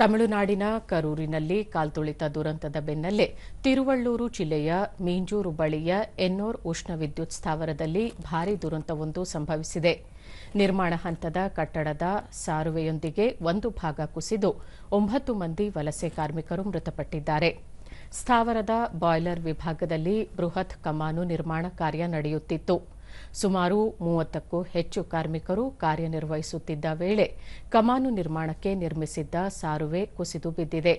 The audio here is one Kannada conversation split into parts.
ತಮಿಳುನಾಡಿನ ಕರೂರಿನಲ್ಲಿ ಕಾಲ್ತುಳಿತ ದುರಂತದ ಬೆನ್ನಲ್ಲೇ ತಿರುವಳ್ಳೂರು ಜಿಲ್ಲೆಯ ಮೀಂಜೂರು ಬಳಿಯ ಎನ್ನೋರ್ ಉಷ್ಣ ವಿದ್ಯುತ್ ಸ್ಥಾವರದಲ್ಲಿ ಭಾರೀ ದುರಂತವೊಂದು ಸಂಭವಿಸಿದೆ. ನಿರ್ಮಾಣ ಹಂತದ ಕಟ್ಟಡದ ಸಾರುವೆಯೊಂದಿಗೆ ಒಂದು ಭಾಗ ಕುಸಿದು ಒಂಬತ್ತು ಮಂದಿ ವಲಸೆ ಕಾರ್ಮಿಕರು ಮೃತಪಟ್ಟಿದ್ದಾರೆ. ಸ್ಥಾವರದ ಬಾಯ್ಲರ್ ವಿಭಾಗದಲ್ಲಿ ಬೃಹತ್ ಕಮಾನು ನಿರ್ಮಾಣ ಕಾರ್ಯ ನಡೆಯುತ್ತಿತ್ತು. ಸುಮಾರು ಮೂವತ್ತಕ್ಕೂ ಹೆಚ್ಚು ಕಾರ್ಮಿಕರು ಕಾರ್ಯನಿರ್ವಹಿಸುತ್ತಿದ್ದ ವೇಳೆ ಕಮಾನು ನಿರ್ಮಾಣಕ್ಕೆ ನಿರ್ಮಿಸಿದ್ದ ಸಾರುವೆ ಕುಸಿದು ಬಿದ್ದಿದೆ.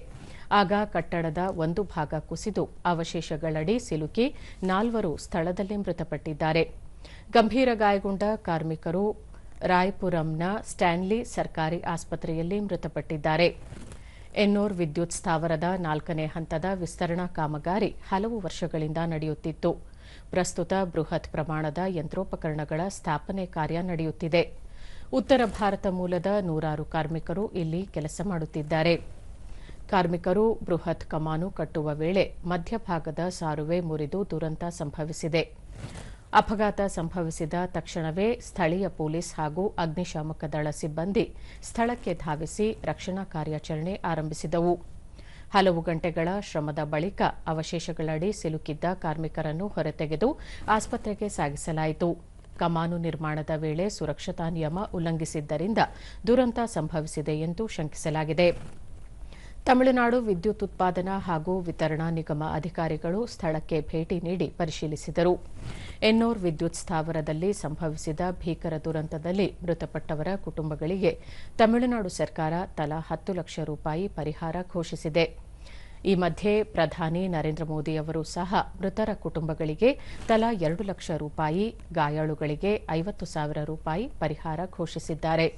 ಆಗ ಕಟ್ಟಡದ ಒಂದು ಭಾಗ ಕುಸಿದು ಅವಶೇಷಗಳಡಿ ಸಿಲುಕಿ ನಾಲ್ವರು ಸ್ಥಳದಲ್ಲೇ ಮೃತಪಟ್ಟಿದ್ದಾರೆ. ಗಂಭೀರ ಗಾಯಗೊಂಡ ಕಾರ್ಮಿಕರು ರಾಯ್ಪುರಂನ ಸ್ಟ್ಯಾನ್ಲಿ ಸರ್ಕಾರಿ ಆಸ್ಪತ್ರೆಯಲ್ಲಿ ಮೃತಪಟ್ಟಿದ್ದಾರೆ. ಎನ್ನೋರ್ ವಿದ್ಯುತ್ ಸ್ಥಾವರದ ನಾಲ್ಕನೇ ಹಂತದ ವಿಸ್ತರಣಾ ಕಾಮಗಾರಿ ಹಲವು ವರ್ಷಗಳಿಂದ ನಡೆಯುತ್ತಿತ್ತು. ಪ್ರಸ್ತುತ ಬೃಹತ್ ಪ್ರಮಾಣದ ಯಂತ್ರೋಪಕರಣಗಳ ಸ್ಥಾಪನೆ ಕಾರ್ಯ ನಡೆಯುತ್ತಿದೆ. ಉತ್ತರ ಭಾರತ ಮೂಲದ ನೂರಾರು ಕಾರ್ಮಿಕರು ಇಲ್ಲಿ ಕೆಲಸ ಮಾಡುತ್ತಿದ್ದಾರೆ. ಕಾರ್ಮಿಕರು ಬೃಹತ್ ಕಮಾನು ಕಟ್ಟುವ ವೇಳೆ ಮಧ್ಯಭಾಗದ ಸಾರುವೆ ಮುರಿದು ದುರಂತ ಸಂಭವಿಸಿದೆ. ಅಪಘಾತ ಸಂಭವಿಸಿದ ತಕ್ಷಣವೇ ಸ್ಥಳೀಯ ಪೊಲೀಸ್ ಹಾಗೂ ಅಗ್ನಿಶಾಮಕ ದಳ ಸಿಬ್ಬಂದಿ ಸ್ಥಳಕ್ಕೆ ಧಾವಿಸಿ ರಕ್ಷಣಾ ಕಾರ್ಯಾಚರಣೆ ಆರಂಭಿಸಿದವು. ಹಲವು ಗಂಟೆಗಳ ಶ್ರಮದ ಬಳಿಕ ಅವಶೇಷಗಳಡಿ ಸಿಲುಕಿದ್ದ ಕಾರ್ಮಿಕರನ್ನು ಹೊರತೆಗೆದು ಆಸ್ಪತ್ರೆಗೆ ಸಾಗಿಸಲಾಯಿತು. ಕಮಾನು ನಿರ್ಮಾಣದ ವೇಳೆ ಸುರಕ್ಷತಾ ನಿಯಮ ಉಲ್ಲಂಘಿಸಿದ್ದರಿಂದ ದುರಂತ ಸಂಭವಿಸಿದೆ ಎಂದು ಶಂಕಿಸಲಾಗಿದೆ. ತಮಿಳುನಾಡು ವಿದ್ಯುತ್ ಉತ್ಪಾದನಾ ಹಾಗೂ ವಿತರಣಾ ನಿಗಮ ಅಧಿಕಾರಿಗಳು ಸ್ಥಳಕ್ಕೆ ಭೇಟಿ ನೀಡಿ ಪರಿಶೀಲಿಸಿದರು. ಎನ್ನೋರ್ ವಿದ್ಯುತ್ ಸ್ಥಾವರದಲ್ಲಿ ಸಂಭವಿಸಿದ ಭೀಕರ ದುರಂತದಲ್ಲಿ ಮೃತಪಟ್ಟವರ ಕುಟುಂಬಗಳಿಗೆ ತಮಿಳುನಾಡು ಸರ್ಕಾರ ತಲಾ ಹತ್ತು ಲಕ್ಷ ರೂಪಾಯಿ ಪರಿಹಾರ ಘೋಷಿಸಿದೆ. ಈ ಮಧ್ಯೆ ಪ್ರಧಾನಿ ನರೇಂದ್ರ ಮೋದಿ ಅವರು ಸಹ ಮೃತರ ಕುಟುಂಬಗಳಿಗೆ ತಲಾ ಎರಡು ಲಕ್ಷ ರೂಪಾಯಿ, ಗಾಯಾಳುಗಳಿಗೆ ಐವತ್ತು ಸಾವಿರ ರೂಪಾಯಿ ಪರಿಹಾರ ಘೋಷಿಸಿದ್ದಾರೆ.